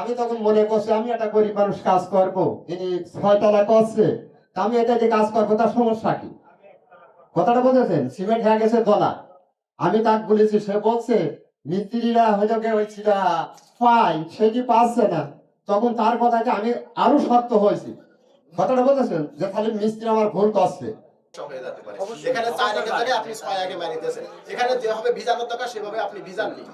আমি তখন মনে করছি, আমি একটা গরিব মানুষ কাজ করব। ইনি ছয়তলা করছে আমি এটা যে কাজ করব, তার সমস্যা কি? কথাটা বুঝেছেন? সিমেন্ট হয়ে গেছে দলা আমি তাকে বলেছি, সে বলছে, মিস্ত্রিরা ওই পাই সেটি পাচ্ছে না? তখন তার আমি আরও শক্ত হয়েছি। কথাটা বুঝেছেন? যে খালি মিস্ত্রি আমার ভুল করছে। এখানে আপনি ছয় আগে যেভাবে ভিজানোর দরকার সেভাবে আপনি ভিজাননি।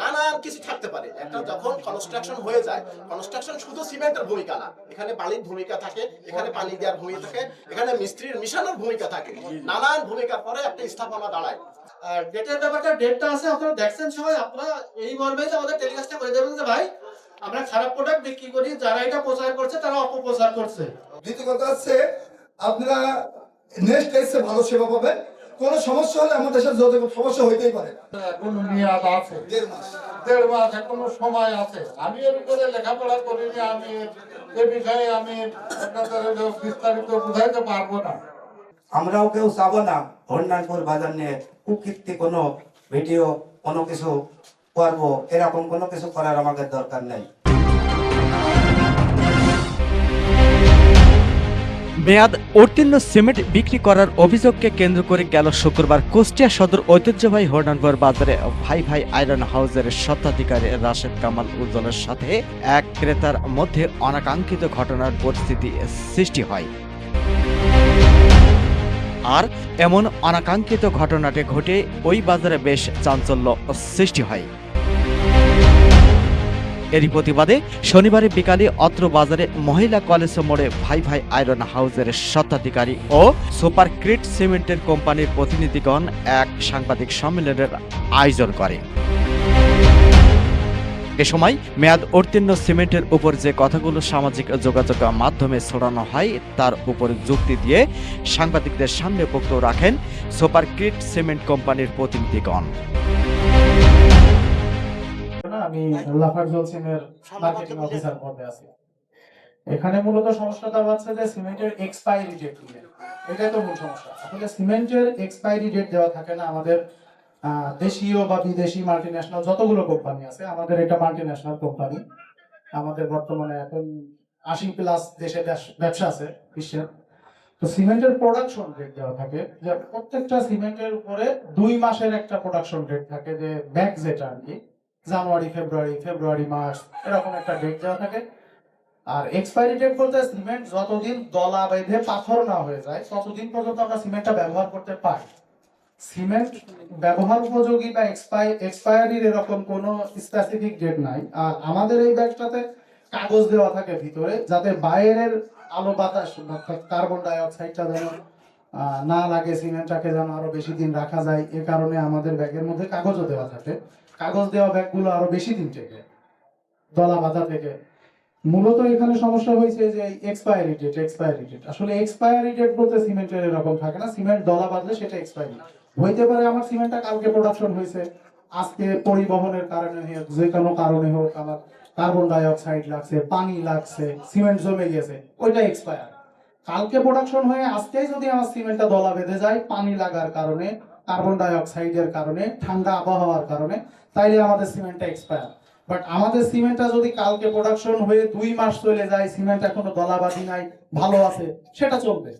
নানান কিছু থাকতে পারে। একটা যখন কনস্ট্রাকশন হয়ে যায় কনস্ট্রাকশন শুধু সিমেন্টের ভূমিকা না। এখানে বালির ভূমিকা থাকে এখানে পানি দেওয়ার ভূমিকা থাকে এখানে মিস্ত্রির মিশানোর ভূমিকা থাকে। নানান ভূমিকার পরে একটা স্থাপনা দাঁড়ায়। আর ডেটের ব্যাপারটা ডেটটা আছে আপনারা দেখছেন সবাই আপনারা এই মর্মেই তো আমাদের টেলিকাস্টে করে দেবেন যে ভাই আমরা খারাপ প্রোডাক্ট বিক্রি করি যারা এটা প্রচার করছে তারা অপপ্রচার করছে। দ্বিতীয় কথা হচ্ছে আপনারা নেক্সট এসে ভালো সেবা পাবেন। কোনো সমস্যা হলে আমাদের সাথে যোগাযোগ সমস্যা হইতেই পারে। এখনও মেয়াদ আছে। দেড় মাস। দেড় মাস এখনও সময় আছে। আমি এর উপরে লেখাপড়া করিনি আমি এ বিষয়ে আমি আপনাদের বিস্তারিত বুঝাইতে পারব না। আমরাও কেউ চাবো না হরিনাথপুর বাজার নিয়ে। কুকীর্তি কোনো ভিডিও কোনো কিছু করব এরকম কোনো কিছু করার আমাদের দরকার নেই। মেয়াদ উত্তীর্ণ সিমেন্ট বিক্রি করার অভিযোগকে কেন্দ্র করে গেল শুক্রবার কুষ্টিয়া সদর ঐতিহ্যবাহী হর্নানপুর বাজারে ভাই ভাই আয়রন হাউসের স্বত্বাধিকারী রাশেদ কামাল উজ্জ্বলের সাথে এক ক্রেতার মধ্যে অনাকাঙ্ক্ষিত ঘটনার পরিস্থিতি সৃষ্টি হয়। আর এমন অনাকাঙ্ক্ষিত ঘটনাটি ঘটে ওই বাজারে বেশ চাঞ্চল্য সৃষ্টি হয়। এরই প্রতিবাদে শনিবারে বিকালে অত্র বাজারে মহিলা কলেজ মোড়ে ভাই ভাই আয়রন হাউসের স্বত্বাধিকারী ও সুপার ক্রিট সিমেন্টের কোম্পানির প্রতিনিধিগণ এক সাংবাদিক সম্মেলনের আয়োজন করে। এ সময় মেয়াদ উত্তীর্ণ সিমেন্টের উপর যে কথাগুলো সামাজিক যোগাযোগ মাধ্যমে ছড়ানো হয়, তার উপর যুক্তি দিয়ে সাংবাদিকদের সামনে বক্তব্য রাখেন সুপার ক্রিট সিমেন্ট কোম্পানির প্রতিনিধিগণ। আমি লাফারজল সিমের মার্কেটিং অফিসার পদে আছি। এখানে মূলত সমস্যাটা হচ্ছে যে সিমেন্টের এক্সপায়ারি ডেট নিয়ে। এটাই তো মূল সমস্যা। আসলে সিমেন্টের এক্সপায়ারি ডেট দেওয়া থাকে না আমাদের দেশীয় বা বিদেশি মাল্টিন্যাশনাল যতগুলো কোম্পানি আছে, আমাদের এটা মাল্টিন্যাশনাল কোম্পানি আমাদের বর্তমানে এখন আশি প্লাস দেশে ব্যবসা আছে বিশ্বের। তো সিমেন্টের প্রোডাকশন রেট দেওয়া থাকে। যে প্রত্যেকটা সিমেন্টের উপরে দুই মাসের একটা প্রোডাকশন রেট থাকে যে ব্যাক যেটা আর কি। জানুয়ারি, ফেব্রুয়ারি ফেব্রুয়ারি, মার্চ, এরকম একটা ডেট দেওয়া থাকে। আর এক্সপায়ারি ডেট বলতে সিমেন্ট যতদিন দলা বেঁধে পাথর না হয়ে যায়, ততদিন পর্যন্ত আমরা সিমেন্টটা ব্যবহার করতে পারি। সিমেন্ট ব্যবহার উপযোগী বা এক্সপায়ারির এরকম কোনো স্পেসিফিক ডেট নাই। আর আমাদের এই ব্যাগটাতে কাগজ দেওয়া থাকে ভিতরে, যাতে বাইরের আলো বাতাস অর্থাৎ কার্বন ডাই অক্সাইডটা যেন না লাগে সিমেন্টটাকে যেন আরও বেশি দিন রাখা যায়, এ কারণে আমাদের ব্যাগের মধ্যে কাগজও দেওয়া থাকে। কাগজ দেওয়া ব্যাগগুলো আরও বেশি দিন টেকে দলা বাঁধা থেকে। মূলত এখানে সমস্যা হয়েছে যে এক্সপায়ারি ডেট এক্সপায়ারি ডেট আসলে এক্সপায়ারি ডেট বলতে সিমেন্টের এরকম থাকে না সিমেন্ট দলা বাঁধলে সেটা এক্সপায়ারি হইতে পারে আমার সিমেন্টটা কালকে প্রোডাকশন হয়েছে, আজকে পরিবহনের কারণে হোক, যে কোনো কারণে হোক, আমার কার্বন ডাই অক্সাইড লাগছে, পানি লাগছে সিমেন্ট জমে গেছে, ওইটা এক্সপায়ার কালকে প্রোডাকশন হয়ে আজকেই যদি আমার সিমেন্টটা দলা বেঁধে যায়, পানি লাগার কারণে কার্বন ডাই অক্সাইডের কারণে, ঠান্ডা আবহাওয়ার কারণে, তাইলে আমাদের সিমেন্টটা এক্সপায়ার বাট আমাদের সিমেন্টটা যদি কালকে প্রোডাকশন হয়ে দুই মাস চলে যায় সিমেন্ট এখনও দলাবাদি নাই, ভালো আছে, সেটা চলবে।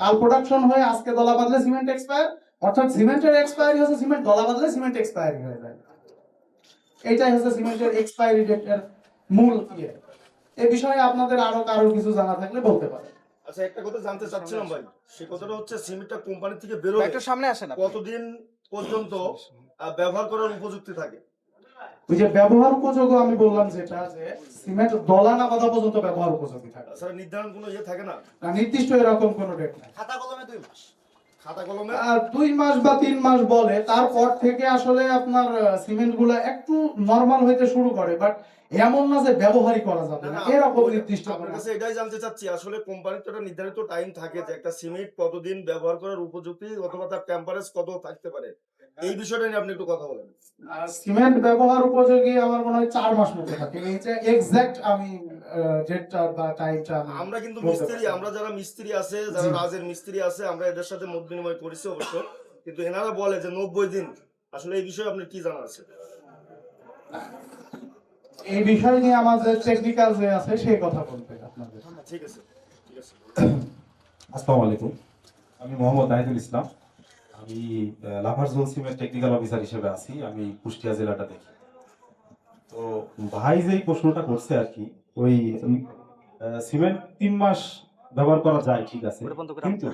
কাল প্রোডাকশন হয়ে আজকে দলা বাদলে সিমেন্ট এক্সপায়ার অর্থাৎ সিমেন্টের এক্সপায়ারি হচ্ছে সিমেন্ট দলা বাদলে সিমেন্ট এক্সপায়ারি হয়ে যায়। এইটাই হচ্ছে সিমেন্টের এক্সপায়ারি ডেটের মূল ইয়ে। এ বিষয়ে আপনাদের আরও কারও কিছু জানা থাকলে বলতে পারেন। আচ্ছা একটা কথা জানতে চাচ্ছিলাম ভাই। সে কথাটা হচ্ছে সিমেন্টটা কোম্পানি থেকে বেরোয় সামনে আসেন কতদিন পর্যন্ত ব্যবহার করার উপযুক্তি থাকে? ওই যে ব্যবহার উপযোগ্য আমি বললাম যেটা যে সিমেন্ট দলা না বাঁধা পর্যন্ত ব্যবহার উপযোগী থাকে। স্যার নির্ধারণ কোনো ইয়ে থাকে না? না নির্দিষ্ট এরকম কোনো ডেট নাই। খাতা কলমে দুই মাস। খাতা কলমে? আর দুই মাস বা তিন মাস বলে তারপর থেকে আসলে আপনার সিমেন্টগুলা একটু নরমাল হইতে শুরু করে বাট এমন না যে ব্যবহারই করা যাবে না, এরকম নির্দিষ্ট আপনার কাছে এটাই জানতে চাচ্ছি আসলে কোম্পানির তো একটা নির্ধারিত টাইম থাকে যে একটা সিমেন্ট কতদিন ব্যবহার করার উপযুক্তি অথবা তার টেম্পারেজ কত থাকতে পারে। এই বিষয়টা নিয়ে আপনি একটু কথা বলেন। সিমেন্ট ব্যবহার উপযোগী আমার মনে হয় চার মাস মতো থাকে। এই যে এক্সাক্ট আমি ডেটটা বা টাইমটা আমরা কিন্তু মিস্ত্রি আমরা যারা মিস্ত্রি আছে যারা। রাজের মিস্ত্রি আছে আমরা এদের সাথে মত বিনিময় করেছি অবশ্য। কিন্তু এনারা বলে যে নব্বই দিন। আসলে এই বিষয়ে আপনার কি জানা আছে? এই বিষয় নিয়ে আমাদের টেকনিক্যাল যে আছে সেই কথা বলবে আপনাদের। ঠিক আছে ঠিক আছে। আসসালামু আলাইকুম। আমি মোহাম্মদ নাহিদুল ইসলাম। আমি আহ, লাফার্জোন সিমের টেকনিক্যাল অফিসার হিসেবে আছি। আমি কুষ্টিয়া জেলাটা দেখি। তো ভাই যেই প্রশ্নটা করছে আর কি ওই সিমেন্ট তিন মাস ব্যবহার করা যায় ঠিক আছে। কিন্তু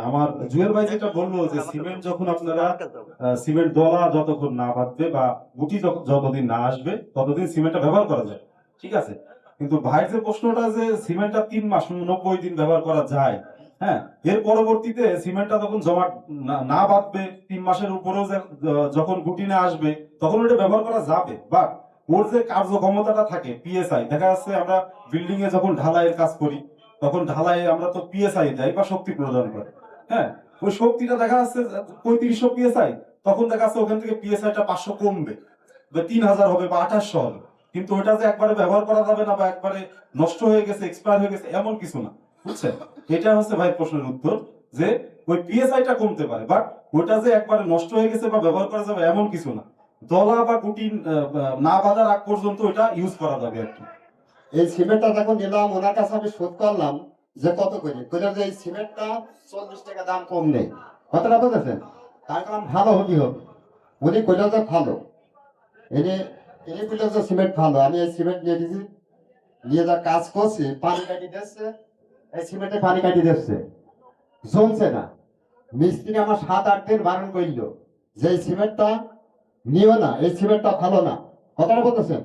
আমার জুয়েল ভাই যেটা বলল যে সিমেন্ট যখন আপনারা সিমেন্ট দলা যতক্ষণ না বাঁধবে বা গুটি যতদিন না আসবে ততদিন সিমেন্টটা ব্যবহার করা যায়। ঠিক আছে? কিন্তু ভাইয়ের যে প্রশ্নটা যে সিমেন্টটা তিন মাস নব্বই দিন ব্যবহার করা যায় হ্যাঁ? এর পরবর্তীতে সিমেন্টটা তখন জমা না- বাঁধবে তিন মাসের উপরেও যখন গুটি না আসবে তখন ওটা ব্যবহার করা যাবে। বা ওর যে কার্যক্ষমতাটা থাকে পিএসআই দেখা যাচ্ছে আমরা বিল্ডিং এ যখন ঢালাইয়ের কাজ করি তখন ঢালাইয়ে আমরা তো পিএসআই দেয় বা শক্তি প্রদান করে। হ্যাঁ ওই শক্তিটা দেখা যাচ্ছে পঁয়ত্রিশশো পিএসআই তখন দেখা যাচ্ছে ওখান থেকে পিএসআইটা পাঁচশো কমবে, বা তিন হাজার হবে বা আঠাশশো হবে। কিন্তু ওটা যে একবারে ব্যবহার করা যাবে না বা একবারে নষ্ট হয়ে গেছে এক্সপায়ার হয়ে গেছে, এমন কিছু না, বুঝছেন? এটা হচ্ছে ভাই প্রশ্নের উত্তর যে ওই পিএসআইটা কমতে পারে বাট ওটা যে একবারে নষ্ট হয়ে গেছে বা ব্যবহার করা যাবে, এমন কিছু না। দলা বা গুটি না বাঁধার আগ পর্যন্ত ওটা ইউজ করা যাবে আর কি। এই সিমেন্টটা যখন নিলাম, ওনার কাছে আমি শোধ করলাম যে কত করে? কইলাম যে এই সিমেন্টটা চল্লিশ টাকা দাম কম নেই। কতটা বুঝেছেন? তার কারণ ভালো হবে উনি কইল যে ভালো। এনে এনে কইল যে সিমেন্ট ভালো। আমি এই সিমেন্ট নিয়ে দিয়েছি নিয়ে যা কাজ করছি, পানি কাটি দিচ্ছে। এই সিমেন্টে পানি কাটি দিচ্ছে। জমছে না। মিস্ত্রি আমার সাত আট দিন বারণ করল যে এই সিমেন্টটা নিও না, এই সিমেন্টটা ভালো না। কথাটা বলতেছেন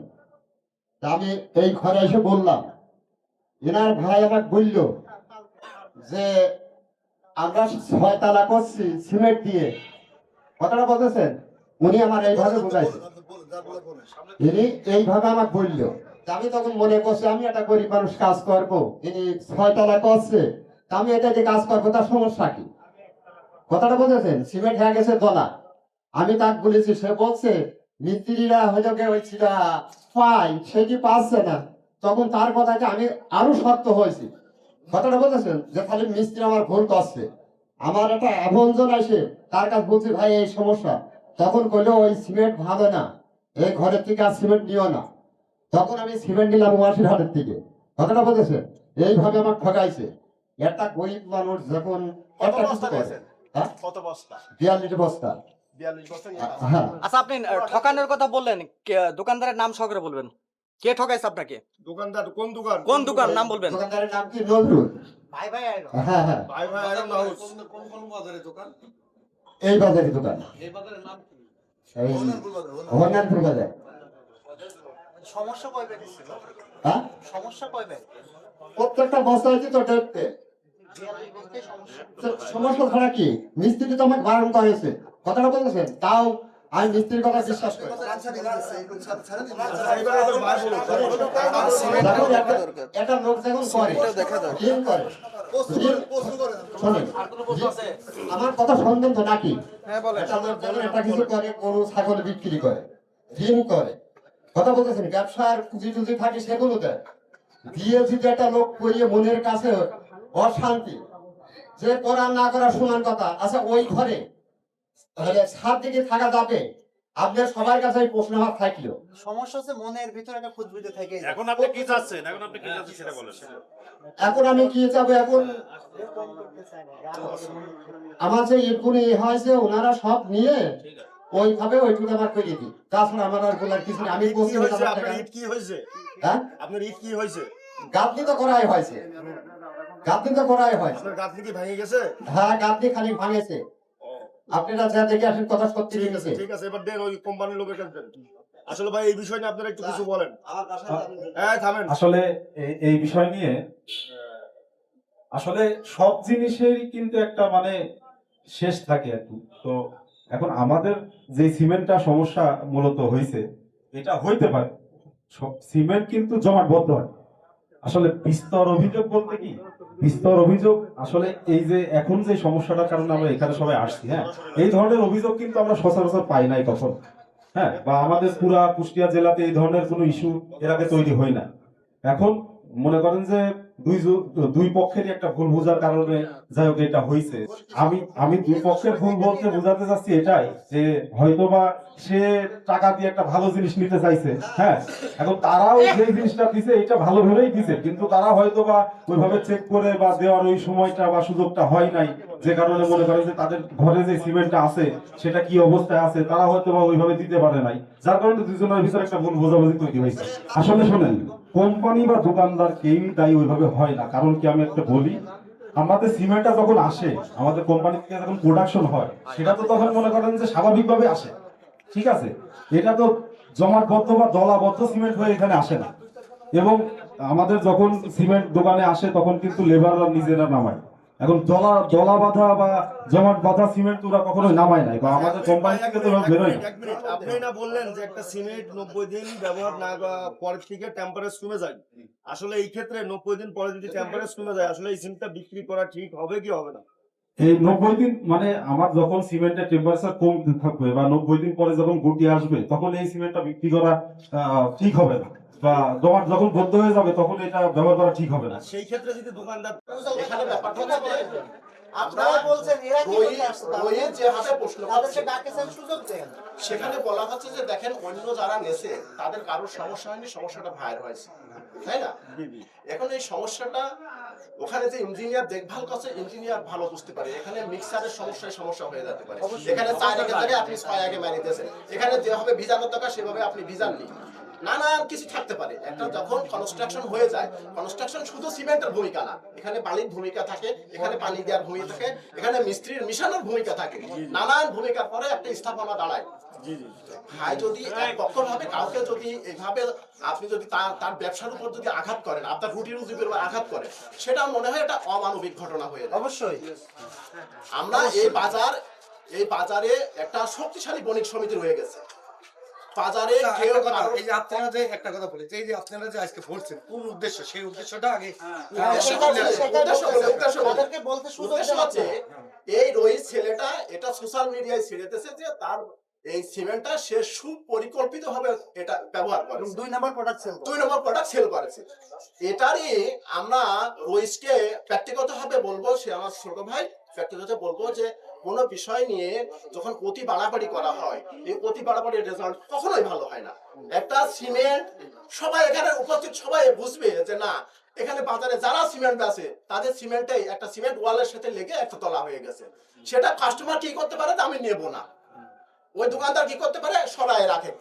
আমি এই ঘরে এসে বললাম এনার ভাই আমাকে বলল যে আমরা ছয় তালা করছি সিমেন্ট দিয়ে। কথাটা বলতেছেন? উনি আমার এইভাবে বুঝাইছে। ইনি এইভাবে আমাকে বলল। আমি তখন মনে করছি, আমি একটা গরিব মানুষ কাজ করব। ইনি ছয় তালা করছে আমি এটা যে কাজ করব, তার সমস্যা কি? কথাটা বলতেছেন, সিমেন্ট হয়ে গেছে দলা আমি তাকে বলেছি, সে বলছে মিস্ত্রিরা হয়তো কে ওই ছিলা পাই সেটি পাচ্ছে না? তখন তার কথাকে আমি আরও শক্ত হয়েছি। কথাটা বলতেছেন যে খালি মিস্ত্রি আমার ভুল করছে। আমার একটা আপনজন আসে তার কাছে বলছি ভাই এই সমস্যা। তখন কইলো ওই সিমেন্ট ভালো না। এই ঘরের থেকে আর সিমেন্ট নিও না। তখন আমি সিমেন্ট নিলাম ওয়াশির হাটের থেকে। কথাটা বলতেছে এইভাবে আমার ঠকাইছে। একটা গরিব মানুষ যখন কত বস্তা হ্যাঁ? কত বস্তা? বিয়াল্লিশ বস্তা। নিয়ে কাজ হ্যাঁ। আচ্ছা আপনি ঠকানোর কথা বললেন দোকানদারের নাম সহকারে বলবেন। কে ঠকাইছে আপনাকে? দোকানদার কোন দোকান? কোন দোকান? নাম বলবেন। দোকানদারের নাম কি? নজরুল। ভাই ভাই হ্যাঁ হ্যাঁ ভাই ভাই আয়রন হাউস এই বাজারে দোকান? এই হরনাথপুর বাজার সমস্যা কয় ব্যাগ ছিল? হ্যাঁ? সমস্যা কয় ব্যাগ? প্রত্যেকটা বস্তা হচ্ছে তো। সমস্যা। সমস্যা ছাড়া কি? মিস্ত্রি তো আমাকে বারণ করেছে কথাটা বলতেছেন তাও আমি মিস্ত্রির কথা বিশ্বাস করি। একটা লোক যখন করে করে? আমার কথা শুনবেন তো নাকি? একটা যখন একটা কিছু করে গরু ছাগল বিক্রি করে ঋণ করে কথা বলতেছেন ব্যবসার পুঁজি টুজি থাকে সেগুলো দেয় দিয়ে যদি একটা লোক করিয়ে মনের কাছে অশান্তি। যে করার না করার সমান কথা। আচ্ছা ওই ঘরে তাহলে সাত দিকে থাকা যাবে? আপনার সবার কাছে এই প্রশ্ন আমার থাকল। সমস্যা হচ্ছে মনের ভিতরে একটা খুঁজবিতে থেকে। এখন আপনি কি চাচ্ছেন? এখন আপনি কি চাচ্ছেন সেটা বলেন। এখন আমি কি যাব এখন? আমার যে ইটগুলি হয়েছে ওনারা সব নিয়ে ওইভাবে ওইটুকু আমার করিয়ে দিই। তাছাড়া আমার আর বলার কিছু নেই। আমি কি বলছি হয়েছে? আপনার ইট কি হয়েছে? হ্যাঁ? আপনার ইট কি হয়েছে? গাঁথনি তো করাই হয়েছে। গাঁথনি তো করাই কি ভেঙে গেছে? হ্যাঁ গাঁথনি খালি ভাঙেছে। আপনারা যা দেখে আসেন কথা সত্যি ঠিক আছে ঠিক আছে এবার দেন ওই কোম্পানির লোকের কাছে। আসলে ভাই এই বিষয় নিয়ে আপনারা একটু কিছু বলেন। হ্যাঁ। থামেন। আসলে এই- এই বিষয় নিয়ে আসলে সব জিনিসেরই কিন্তু একটা মানে শেষ থাকে আর কি। তো এখন আমাদের যে সিমেন্টটা সমস্যা মূলত হয়েছে এটা হইতে পারে। সব- সিমেন্ট কিন্তু জমাটবদ্ধ হয়। আসলে বিস্তর অভিযোগ বলতে কি? বিস্তর অভিযোগ, আসলে এই যে এখন যে সমস্যাটার কারণে আমরা এখানে সবাই আসছি হ্যাঁ? এই ধরনের অভিযোগ কিন্তু আমরা সচরাচর পাই নাই কখন হ্যাঁ? বা আমাদের পুরা কুষ্টিয়া জেলাতে এই ধরনের কোনো ইস্যু এর আগে তৈরি হয় না এখন মনে করেন যে দুই দুই পক্ষেরই একটা ভুল বোঝার কারণে যাই হোক এটা হয়েছে আমি আমি দুই পক্ষের ভুল বলতে বোঝাতে চাচ্ছি এটাই যে হয়তোবা সে টাকা দিয়ে একটা ভালো জিনিস নিতে চাইছে হ্যাঁ? এখন তারাও যে জিনিসটা দিছে, এটা ভালো ভেবেই দিছে। কিন্তু তারা হয়তোবা ওইভাবে চেক করে বা দেওয়ার ওই সময়টা বা সুযোগটা হয় নাই, যে কারণে মনে করে যে তাদের ঘরে যে সিমেন্টটা আছে, সেটা কি অবস্থায় আছে, তারা হয়তো বা ওইভাবে দিতে পারে নাই। যার কারণে দুজনের ভিতরে একটা ভুল বোঝাবুঝি তৈরি হয়েছে আসলে শোনেন কোম্পানি বা দোকানদার কেউই দায়ী ওইভাবে হয় না। কারণ কি আমি একটা বলি, আমাদের সিমেন্টটা যখন আসে, আমাদের কোম্পানি থেকে যখন প্রোডাকশন হয়, সেটা তো তখন মনে করেন যে স্বাভাবিকভাবে আসে। ঠিক আছে? এটা তো জমাটবদ্ধ বা দলাবদ্ধ সিমেন্ট হয়ে এখানে আসে না। এবং আমাদের যখন সিমেন্ট দোকানে আসে, তখন কিন্তু লেবাররা নিজেরা নামায়। এখন দলা দলা বাঁধা বা জমাট বাঁধা সিমেন্ট ওরা কখনো নামায় নাই বা আমাদের কোম্পানি থেকে তো বেরোয় এক মিনিট আপনি না বললেন যে একটা সিমেন্ট নব্বই দিন ব্যবহার না করা পরের থেকে টেম্পারেচার কমে যায়। আসলে এই ক্ষেত্রে নব্বই দিন পরে যদি টেম্পারেচার কমে যায় আসলে এই সিমেন্টটা বিক্রি করা ঠিক হবে কি হবে না? এই নব্বই দিন মানে আমার যখন সিমেন্টের টেম্পারেচার কম থাকবে বা নব্বই দিন পরে যখন গুটি আসবে তখন এই সিমেন্টটা বিক্রি করা আহ, ঠিক হবে না। বা যখন বদ্ধ হয়ে যাবে তখন এটা ব্যবহার করা ঠিক হবে না। সেই ক্ষেত্রে যদি দোকানদার এখানে ব্যাপারটা আপনারা বলছেন এরা কি রোহিত যেভাবে প্রশ্ন করছে। সেখানে বলা হচ্ছে যে দেখেন অন্য যারা নেছে তাদের কারোর সমস্যা হয়নি সমস্যাটা ভাইয়ের হয়েছে। তাই না? এখন এই সমস্যাটা ওখানে যে ইঞ্জিনিয়ার দেখভাল করছে ইঞ্জিনিয়ার ভালো বুঝতে পারে। এখানে মিক্সারের সমস্যায় সমস্যা হয়ে যেতে পারে। এখানে চার আগে আপনি ছয় আগে মারি দিয়েছেন এখানে যেভাবে ভিজানোর দরকার সেভাবে আপনি ভিজান ভিজাননি। নানান কিছু থাকতে পারে। একটা যখন কনস্ট্রাকশন হয়ে যায় কনস্ট্রাকশন শুধু সিমেন্টের ভূমিকা না এখানে বালির ভূমিকা থাকে এখানে পানি দেওয়ার ভূমিকা থাকে এখানে মিস্ত্রির মিশানোর ভূমিকা থাকে। নানান ভূমিকার পরে একটা স্থাপনা দাঁড়ায়। ভাই যদি কাউকে যদি এইভাবে আপনি যদি তার তার ব্যবসার উপর যদি আঘাত করেন আপনার রুটি রুজির উপর আঘাত করেন সেটা মনে হয় এটা অমানবিক ঘটনা হয়ে যায়। অবশ্যই। আমরা এই বাজার এই বাজারে একটা শক্তিশালী বণিক সমিতি রয়ে গেছে। বাজারে কেউ এই যে আপনারা যে একটা কথা এই যে আপনারা যে আজকে বলছেন কোন উদ্দেশ্য? সেই উদ্দেশ্যটা আগে হচ্ছে- উদ্দেশ্য হচ্ছে- উদ্দেশ্য হচ্ছে, এই রোহিত ছেলেটা এটা সোশ্যাল মিডিয়ায় ছেড়েতেছে যে তার এই সিমেন্টটা সে সুপরিকল্পিত ভাবে এটা ব্যবহার করে দুই নাম্বার প্রোডাক্ট সেল দুই নম্বর প্রোডাক্ট সেল করেছে। এটারই আমরা ভাবে বলব সে আমার ছোট ভাই ব্যক্তিগত বলব যে কোনো বিষয় নিয়ে যখন অতি বাড়াবাড়ি করা হয়, এই অতি বাড়াবাড়ির রেজাল্ট কখনোই ভালো হয় না। একটা সিমেন্ট সবাই এখানে উপস্থিত, সবাই বুঝবে যে না, এখানে বাজারে যারা সিমেন্ট আছে, তাদের সিমেন্টে একটা সিমেন্ট ওয়ালের সাথে লেগে একটা তলা হয়ে গেছে। সেটা কাস্টমার কি করতে পারে আমি নেব না। ওই দোকানদার কি করতে পারে? সরায় রাখে।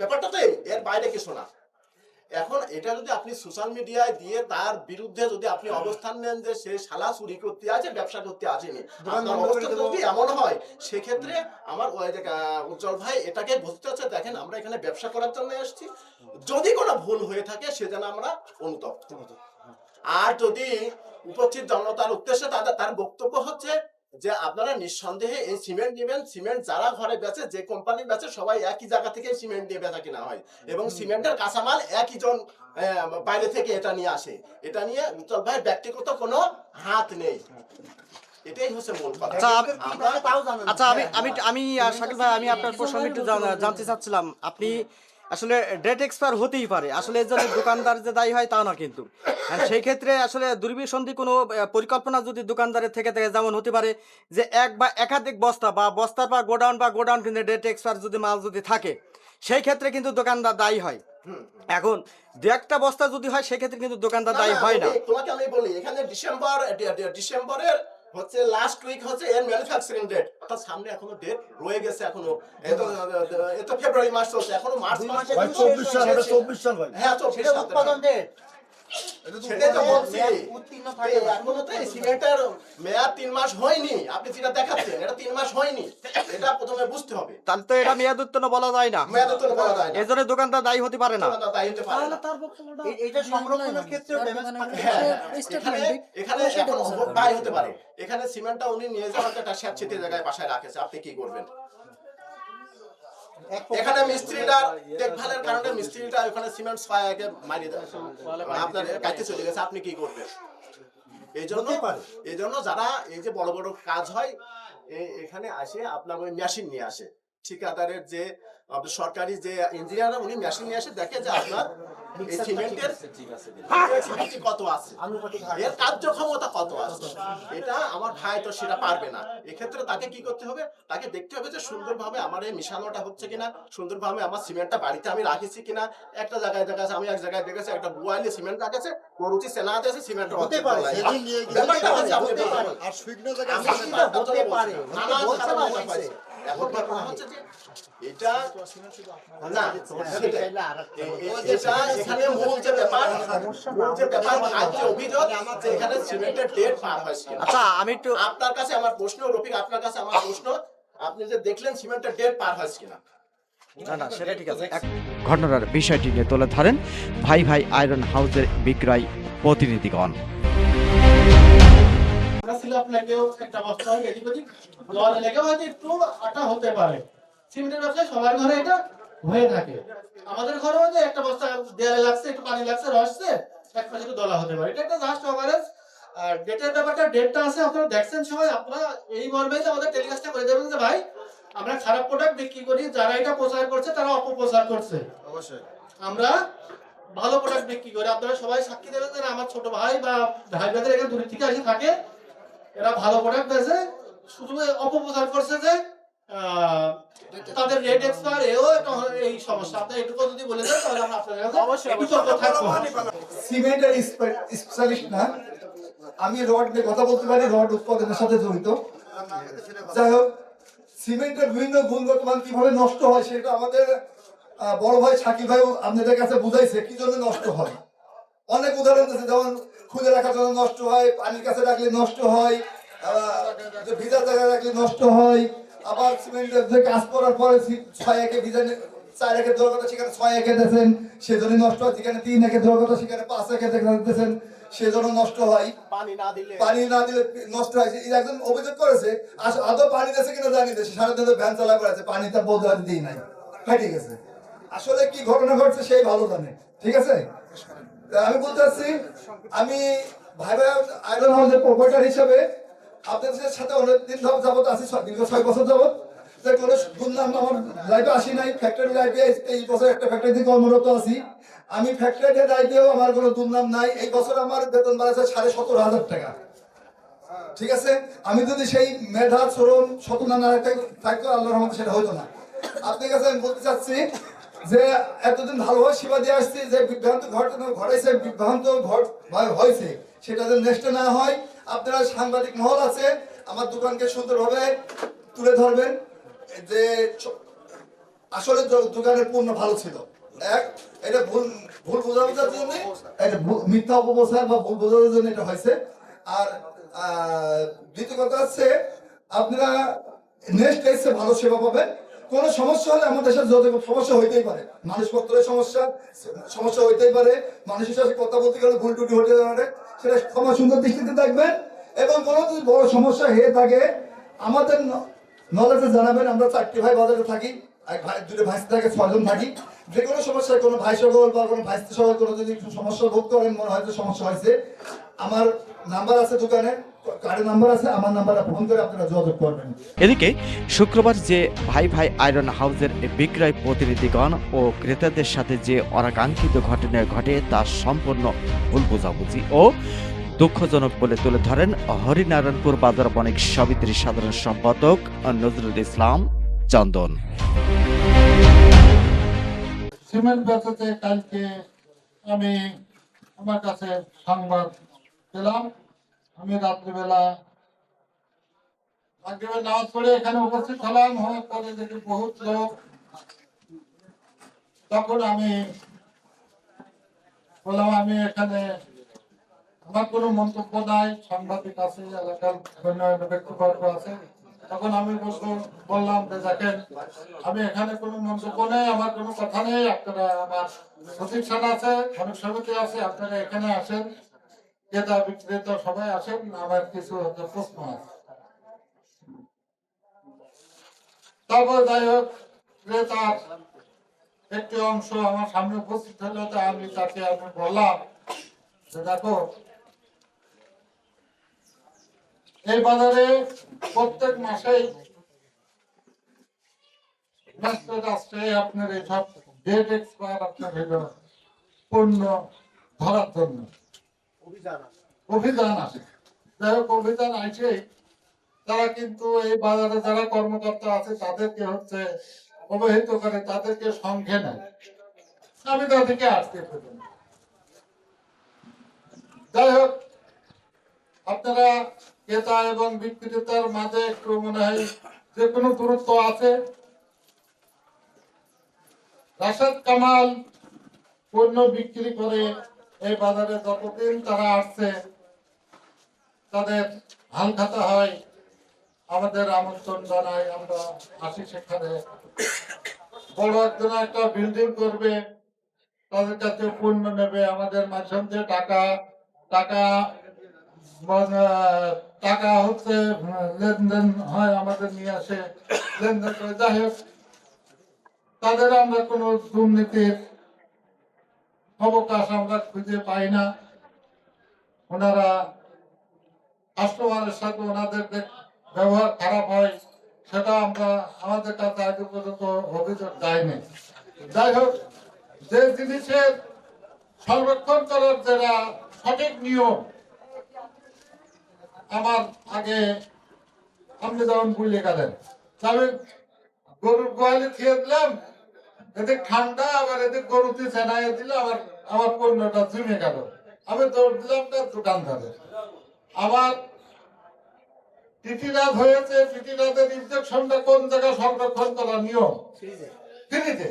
ব্যাপারটা তো এর বাইরে কিছু না। এখন এটা যদি আপনি সোশ্যাল মিডিয়ায় দিয়ে তার বিরুদ্ধে যদি আপনি অবস্থান নেন যে সে শালা চুরি করতে আছে ব্যবসা করতে আসেনি আপনার অবস্থা যদি এমন হয় সেক্ষেত্রে আমার উজ্জ্বল ভাই এটাকে বুঝতে হচ্ছে দেখেন আমরা এখানে ব্যবসা করার জন্য এসেছি। যদি কোনো ভুল হয়ে থাকে সে যেন আমরা অনুতপ্ত। আর যদি উপস্থিত জনতার উদ্দেশ্যে তাদের তার বক্তব্য হচ্ছে যে আপনারা নিঃসন্দেহে এই সিমেন্ট নেবেন সিমেন্ট যারা ঘরে বেচে যে কোম্পানি বেচে সবাই একই জায়গা থেকে সিমেন্ট দিয়ে বেচা কিনা হয়। এবং সিমেন্টের কাঁচামাল একই জন বাইরে থেকে এটা নিয়ে আসে। এটা নিয়ে উত্তল ভাইয়ের ব্যক্তিগত কোনো হাত নেই। এটাই হচ্ছে মূল কথা। আচ্ছা, আমি- আচ্ছা আমি আমি আমি শাকিল ভাই আমি আপনার প্রশ্ন একটু জানা- জানতে চাচ্ছিলাম। আপনি আসলে ডেট এক্সপায়ার হতেই পারে। আসলে এর জন্য দোকানদার যে দায়ী হয় তা না কিন্তু। সেই ক্ষেত্রে আসলে দুর্বিসন্ধি কোনো পরিকল্পনা যদি দোকানদারের থেকে থাকে যেমন হতে পারে যে এক বা একাধিক বস্তা বা বস্তার বা গোডাউন বা গোডাউন কিন্তু ডেট এক্সপায়ার যদি মাল যদি থাকে সেই ক্ষেত্রে কিন্তু দোকানদার দায়ী হয়। এখন দু একটা বস্তা যদি হয় সেক্ষেত্রে কিন্তু দোকানদার দায়ী হয় না। তোমাকে আমি বলি এখানে ডিসেম্বর ডিসেম্বরের হচ্ছে লাস্ট উইক হচ্ছে এর ম্যানুফ্যাকচারিং ডেট অর্থাৎ সামনে এখনও ডেট রয়ে গেছে এখনও। এ তো এ তো ফেব্রুয়ারি মাস চলছে। এখনও মার্চ মাস চব্বিশ সাল চব্বিশ সাল হ্যাঁ। চব্বিশ সাল উৎপাদন ডেট সেটাই তো বলছি। এই এখনও তো এই সিমেন্টের মেয়াদ তিন মাস হয়নি। আপনি যেটা দেখাচ্ছেন এটা তিন মাস হয়নি। এটা প্রথমে বুঝতে হবে। তাহলে তো এটা মেয়াদ উত্তীর্ণ বলা যায় না। মেয়াদ তো বলা যায় না। এর জন্য দোকানদার দায়ী হতে পারে না। দোকানদার দায়ী হতে পারে না। এটা সংরক্ষণের ক্ষেত্রে এখানে এখানে এখন দায় হতে পারে। এখানে সিমেন্টটা উনি নিয়ে যাওয়ার একটা জায়গায় বাসায় রাখেছে। আপনি কি করবেন? এখানে মিস্ত্রিটা দেখভালের কারণে মিস্ত্রিটা ওখানে সিমেন্ট ছয় মারিয়ে দেয়। আপনার কাইতে চলে গেছে আপনি কি করবেন? এই জন্য এই জন্য যারা এই যে বড় বড় কাজ হয় এখানে আসে আপনার ওই মেশিন নিয়ে আসে। ঠিকাদারের যে সরকারি যে ইঞ্জিনিয়ার উনি মেশিন নিয়ে এসে দেখে যে আপনার সিমেন্টের কত আছে? এর কার্যক্ষমতা কত আছে? এটা আমার ভাই তো সেটা পারবে না। এক্ষেত্রে তাকে কি করতে হবে? তাকে দেখতে হবে যে সুন্দরভাবে আমার এই মিশানোটা হচ্ছে কিনা সুন্দরভাবে আমার সিমেন্টটা বাড়িতে আমি রাখিছি কিনা। একটা জায়গায় দেখা আমি এক জায়গায় দেখেছি একটা বুয়ালি সিমেন্ট রাখেছে করুচি সেনা আছে সিমেন্ট হতে পারে ব্যাপারটা হচ্ছে আপনি। আর জায়গায় নানা বলছে না কারণে এটা হয়েছে। হয়েছে। এখন ব্যাপার হচ্ছে যে এটা না সেটাই। এ- এ- এটা এখানে মূল যে ব্যাপার মূল যে ব্যাপার আজ যে অভিযোগ এখানে সিমেন্টের ডেট পার হয়েছে আচ্ছা আমি একটু আপনার কাছে আমার প্রশ্ন রফিক আপনার কাছে আমার প্রশ্ন আপনি যে দেখলেন সিমেন্টের ডেট পার হয়েছে কিনা না না সেটা ঠিক আছে এক- ঘটনার বিষয়টি নিয়ে তুলে ধরেন ভাই ভাই আয়রন হাউসের বিক্রয় প্রতিনিধিগণ সিলাপ লেগেও একটা বস্তা হয় এদিক ওদিক। জল লেগেও হয়তো একটু আটা হতে পারে। সিমেন্টের ব্যবসায় সবার ঘরে এটা হয়ে থাকে। আমাদের ঘরেও যে একটা বস্তা দেয়ালে লাগছে একটু পানি লাগছে রসছে এক পাশে একটু দলা হতে পারে। এটা একটা জাস্ট আর ডেটের ব্যাপারটা ডেটটা আছে আপনারা দেখছেন সবাই। আপনারা এই মর্মেই যে আমাদের টেলিকাস্টটা করে দেবেন যে ভাই আমরা খারাপ প্রোডাক্ট বিক্রি করি যারা এটা প্রচার করছে তারা অপপ্রচার করছে। অবশ্যই। আমরা ভালো প্রোডাক্ট বিক্রি করি। আপনারা সবাই সাক্ষী দেবেন যে আমার ছোট ভাই বা ভাই ব্রাদার এখানে দূরে থেকে এসে থাকে। এরা ভালো প্রোডাক্ট বেছে শুধু অপপ্রচার করছে যে তাদের রেট এক্সপায়ার এও একটা এই সমস্যা। আপনি এটুকু যদি বলে দেন তাহলে আমরা আপনাদের কাছে একটু থাকব সিমেন্টের স্পেশালিস্ট না। আমি রড নিয়ে কথা বলতে পারি রড উৎপাদনের সাথে জড়িত। যাই হোক সিমেন্টের বিভিন্ন গুণগত মান কীভাবে নষ্ট হয় সেটা আমাদের বড় ভাই সাকিব ভাই আপনাদের কাছে বুঝাইছে কি জন্য নষ্ট হয়। অনেক উদাহরণ আছে যেমন খুলে রাখার জন্য নষ্ট হয় পানির কাছে রাখলে নষ্ট হয় ভিজা জায়গায় রাখলে নষ্ট হয় আবার সিমেন্টের কাজ করার পরে ছয় একে ভিজা চার একে দেওয়ার কথা সেখানে ছয় একে দিয়েছেন সেজন্য নষ্ট হয় যেখানে তিন একে দেওয়ার কথা সেখানে পাঁচ একে দিতেছেন সেজন্য নষ্ট হয়। পানি না দিলে পানি না দিলে নষ্ট হয় একজন অভিযোগ করেছে আদৌ পানি দিয়েছে কিনা জানি না সে সারাদিন তো ভ্যান চালা করেছে পানি তার বলতে হয়তো দিই নাই। ফাইটে গেছে আসলে কি ঘটনা ঘটছে সেই ভালো জানে ঠিক আছে? আমি বলতে চাচ্ছি আমি ভাই ভাই আইরন হাউসের প্রোপাইটার হিসেবে আপনাদের সাথে অনেকদিন ধর যাবত আছি দীর্ঘ ছয় বছর যাবত। কোনো দুর্নাম আমার লাইফে আসি নাই ফ্যাক্টরি লাইফে এই বছর একটা ফ্যাক্টরিতে কর্মরত আছি। আমি ফ্যাক্টরি লাইফেও আমার কোনো দুর্নাম নাই। এই বছর আমার বেতন বাড়াচ্ছে সাড়ে সতেরো হাজার টাকা। ঠিক আছে? আমি যদি সেই মেধা শ্রম সতনা না থাক- থাকতো, আল্লাহর রহমতে সেটা হতো না। আপনার কাছে আমি বলতে চাচ্ছি যে এতদিন ভালোভাবে সেবা দিয়ে আসছি, যে বিভ্রান্ত ঘটনা ঘটাইছে, বিভ্রান্ত হয়- হয়েছে, সেটা যেন নেক্সট না হয়। আপনারা সাংবাদিক মহল আছে, আমার দোকানকে সুন্দরভাবে তুলে ধরবেন। যে আসলে দোকানের পূর্ণ ভালো ছিল। এক, এটা ভুল ভুল বোঝানোর জন্য, এটা মিথ্যা অপপ্রচার বা ভুল বোঝানোর জন্য এটা হয়েছে। আর দ্বিতীয় কথা হচ্ছে, আপনারা নেক্সট এসে ভালো সেবা পাবেন। কোনো সমস্যা হলে আমাদের দেশের যত সমস্যা হইতেই পারে। মানুষপত্রের সমস্যা সমস্যা হইতেই পারে। মানুষের সাথে কথা বলতে গেলে ভুল টুটি হতে পারে। সেটা ক্ষমা সুন্দর দৃষ্টিতে দেখবেন এবং কোনো যদি বড় সমস্যা হয়ে থাকে, আমাদের নলেজে জানাবেন। আমরা চারটি ভাই বাজারে থাকি দুটো ভাই থাকে, ছয়জন থাকি। যে কোনো সমস্যায় কোনো ভাই সকল বা কোনো ভাই সকল কোনো যদি সমস্যা ভোগ করেন, মনে হয় যে সমস্যা হয়েছে। আমার নাম্বার আছে দোকানে। কার্ডের নাম্বার আছে আমার নাম্বারে ফোন করে আপনারা যোগাযোগ করবেন। এদিকে শুক্রবার যে ভাই ভাই আয়রন হাউসের বিক্রয় প্রতিনিধিগণ ও ক্রেতাদের সাথে যে অনাকাঙ্ক্ষিত ঘটনা ঘটে তা সম্পূর্ণ ভুল বোঝাবুঝি ও দুঃখজনক বলে তুলে ধরেন হরিনারায়ণপুর বাজার বণিক সমিতির সাধারণ সম্পাদক নজরুল ইসলাম চন্দন। সিমেন্ট বেচাতে কালকে আমি আমার কাছে সংবাদ পেলাম। আমি রাত্রিবেলা রাত্রিবেলা নামাজ পড়ে এখানে উপস্থিত হলাম। হওয়ার পরে দেখি লোক। তখন আমি বললাম, আমি এখানে আমার কোনো মন্তব্য নাই। সাংবাদিক আছে, এলাকার ব্যক্তিবর্গ আছে। তখন আমি বললাম যে, দেখেন, আমি এখানে কোনো মন্তব্য নেই, আমার কোনো কথা নেই। আপনারা আমার প্রতিষ্ঠান আছে অনেক সমিতি আছে, আপনারা এখানে আসেন। ক্রেতা বিক্রেতা সবাই আসেন আমার কিছু প্রশ্ন আছে। তারপর যাই হোক ক্রেতার একটি অংশ আমার সামনে উপস্থিত হলো আমি তাকে আমি বললাম যে দেখো, এই বাজারে প্রত্যেক মাসেই আপনার এইসব ডেট এক্সপায়ার আপনার পণ্য ধরার জন্য। অভিযান আসে যাই হোক অভিযান আসে তারা কিন্তু এই বাজারে যারা কর্মকর্তা আছে, তাদেরকে হচ্ছে অবহিত করে, তাদেরকে সংখ্যে নেয়। আমি তাদেরকে আটকে ফেলি যাই হোক, আপনারা ক্রেতা এবং বিক্রেতার মাঝে একটু মনে হয় যে কোনো দূরত্ব আছে। রাশেদ কামাল পণ্য বিক্রি করে এই বাজারে যতদিন তারা আসছে তাদের হাল খাতা হয় আমাদের আমন্ত্রণ জানাই আমরা আসি সেখানে। বড় একজন একটা বিল্ডিং করবে তাদের কাছে পণ্য নেবে আমাদের দিয়ে টাকা টাকা মানে, টাকা হচ্ছে লেনদেন হয় আমাদের নিয়ে আসে লেনদেন করে। যাই হোক তাদের আমরা কোনো দুর্নীতির অবকাশ আমরা খুঁজে পাই না। ওনারা কাস্টমারের সাথে ওনাদের ব্যবহার খারাপ হয়, সেটা আমরা আমাদের কাছে আজ পর্যন্ত অভিযোগ যায়নি। যাই হোক, যে জিনিসের সংরক্ষণ করার যারা সঠিক নিয়ম, আমার আগে আপনি যেমন ভুলে গেলেন গরুর গোয়ালে খেয়ে দিলাম। এতে ঠান্ডা আবার এতে গরুতে চেনাই দিল আমার আমার পণ্যটা জমে গেল। আমি দৌড় দিলাম তার দোকান ধরে। টিটিরাত হয়েছে ইনজেকশনটা কোন জায়গায় সংরক্ষণ করার নিয়ম? ফ্রিজে।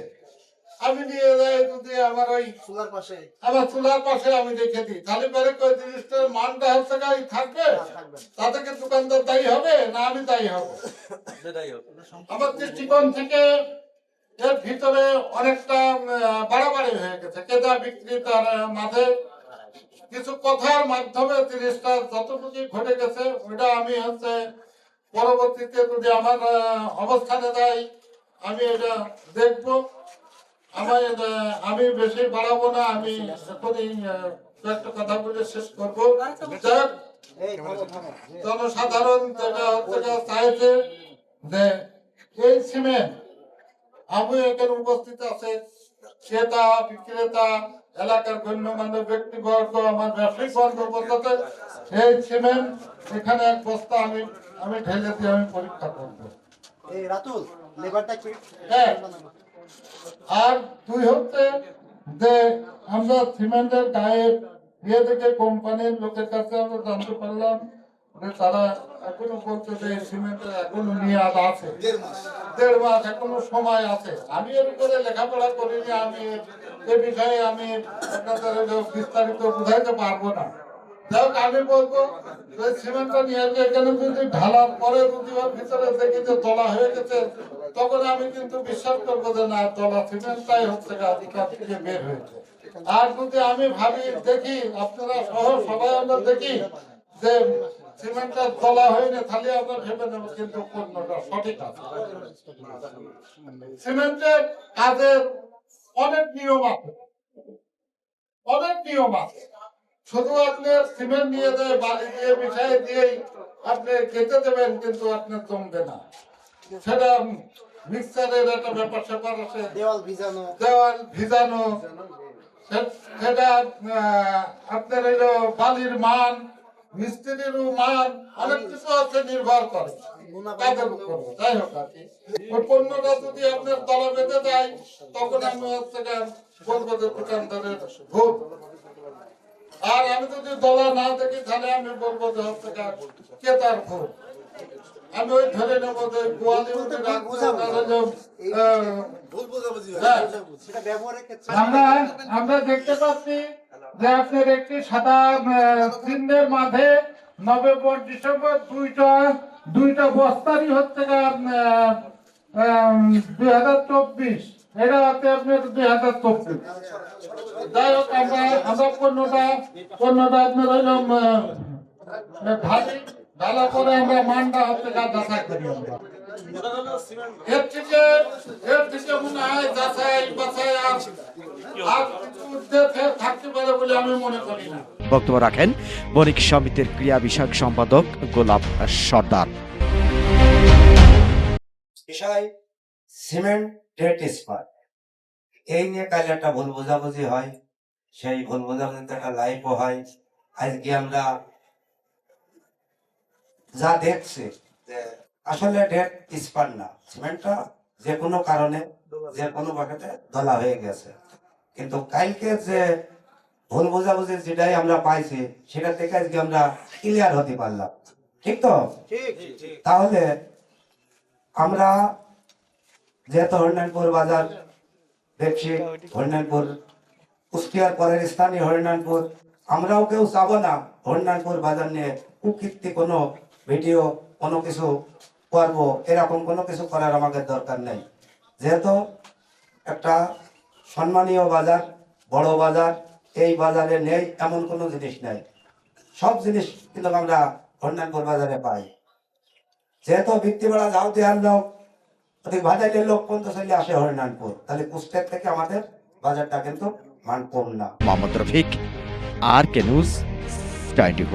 আমি নিয়ে যাই যদি আমার ওই চুলার পাশে। আমার চুলার পাশে আমি রেখে দিই। তাহলে পরে কই জিনিসটার মানটা হচ্ছে গাই থাকবে? তাতে কি দোকানদার দায়ী হবে না আমি দায়ী হব? আমার দৃষ্টিকোণ থেকে এর ভিতরে অনেকটা বাড়াবাড়ি হয়ে গেছে। কেদা বিক্রেতার মাঝে। কিছু কথার মাধ্যমে জিনিসটা যতটুকু ঘটে গেছে, ওইটা আমি হচ্ছে পরবর্তীতে যদি আমার অবস্থানে যাই, আমি এটা দেখব। আমার আমি বেশি বাড়াবো না, আমি এখনই কয়েকটা কথা বলে শেষ করব। জনসাধারণ যেটা হচ্ছে চাইছে যে এই সিমেন্ট আমি এখানে উপস্থিত আছে। ক্রেতা বিক্রেতা এলাকার গণ্যমান্য ব্যক্তিবর্গ আমার ব্যবসায়িক বলতে এই সিমেন্ট এখানে এক বস্তা আমি আমি ঢেলে দিয়ে আমি পরীক্ষা করব। এই রাতুল লেবারটা কি? হ্যাঁ। আর দুই হচ্ছে যে আমরা সিমেন্টের গায়ে ইয়ে থেকে কোম্পানির লোকের কাছে আমরা জানতে পারলাম তারা এখনও বলছে যে সিমেন্টের এখনও মেয়াদ আছে। দেড় মাস। এখনও সময় আছে। আমি এর উপরে লেখাপড়া করিনি আমি এ বিষয়ে আমি আপনাদের বিস্তারিত বুঝাইতে পারব না। যাই আমি বলব যে সিমেন্টটা নিয়ে আসবে এখানে যদি ঢালার পরে যদি ভিতরে দেখি যে দলা হয়ে গেছে তখন আমি কিন্তু বিশ্বাস করব যে না দলা সিমেন্টটাই হচ্ছে গা থেকে বের হয়েছে। আর যদি আমি ভাবি দেখি আপনারা সহ সবাই আমরা দেখি যে তাহলে আমরা ভেবে নেব কিন্তু পণ্যটা সঠিক আছে। সিমেন্টের কাজের অনেক নিয়ম আছে। অনেক নিয়ম আছে। শুধু আপনি সিমেন্ট নিয়ে দেয় বালি দিয়ে মিশাই দিয়েই আপনি খেতে দেবেন কিন্তু আপনার জমবে না। সেটা মিক্সারের একটা ব্যাপার স্যাপার আছে। দেওয়াল ভিজানো। দেওয়াল ভিজানো। সেটা আপনার বালির মান মিস্ত্রির মান অনেক কিছু আছে নির্ভর করে। কাজের যাই হোক আর কি। ওই পণ্যটা যদি আপনার তলা বেঁধে যায় তখন আমি হচ্ছে বলব যে দোকানদারের ভুল। আর আমি যদি দলা না দেখি তাহলে আমি বলব যে হচ্ছে গিয়ে ক্রেতার আমি ওই ধরে নেব যে গোয়ালি উঠে রাখব তাহলে যে, আহ, ভুল বোঝাবুঝি হয়। আমরা দেখতে পাচ্ছি যে একটি সাদা চিহ্নের মাঝে নভেম্বর, ডিসেম্বর দুইটা দুইটা বস্তারই হচ্ছে দুই হাজার চব্বিশ। এটা হচ্ছে আপনার দুই হাজার চব্বিশ। যাই হোক, আমরা আমরা পণ্যটা পণ্যটা আপনার হইলাম ঢালি। ঢালা করে আমরা মানটা হচ্ছে যাচাই করি আমরা। এর থেকে এর থেকে মনে হয় যাচাই বাছাই আর থাকতে পারে বলে আমি মনে করি না। বক্তব্য রাখেন বণিক সমিতির ক্রিয়া বিষয়ক সম্পাদক গোলাপ সর্দার। বিষয় সিমেন্ট ডেট স্পার এই নিয়ে কাল একটা ভুল বোঝাবুঝি হয়। সেই ভুল বোঝাবুঝিতে একটা লাইফও হয়। আজকে আমরা যা দেখছি যে আসলে ডেট স্পার না সিমেন্টটা যে কোনো কারণে যে কোনো বাকেতে দলা হয়ে গেছে। কিন্তু কালকে যে ভুল বোঝাবুঝি যেটাই আমরা পাইছি সেটা থেকে আজকে আমরা ক্লিয়ার হতে পারলাম। ঠিক তো? তাহলে আমরা যেহেতু হরিনানপুর বাজার দেখছি হরিনানপুর কুষ্টিয়ার পরের স্থানীয় হরিনানপুর আমরাও কেউ চাবো না হরিনানপুর বাজার নিয়ে। কুকীর্তি কোনো ভিডিও কোনো কিছু করব এরকম কোনো কিছু করার আমাদের দরকার নেই। যেহেতু একটা সম্মানীয় বাজার, বড় বাজার, এই বাজারে নেই, এমন কোনো জিনিস নেই। সব জিনিস কিন্তু আমরা হরিনানপুর বাজারে পাই। যেহেতু বৃত্তিবেলা যাও দেওয়ার লোক, ওদিক ভাজাইলের লোক পর্যন্ত চলে আসে হরিনানপুর তাহলে কুষ্টের থেকে আমাদের বাজারটা কিন্তু মান কম না মোহাম্মদ রফিক, আর কে নিউজ টোয়েন্টি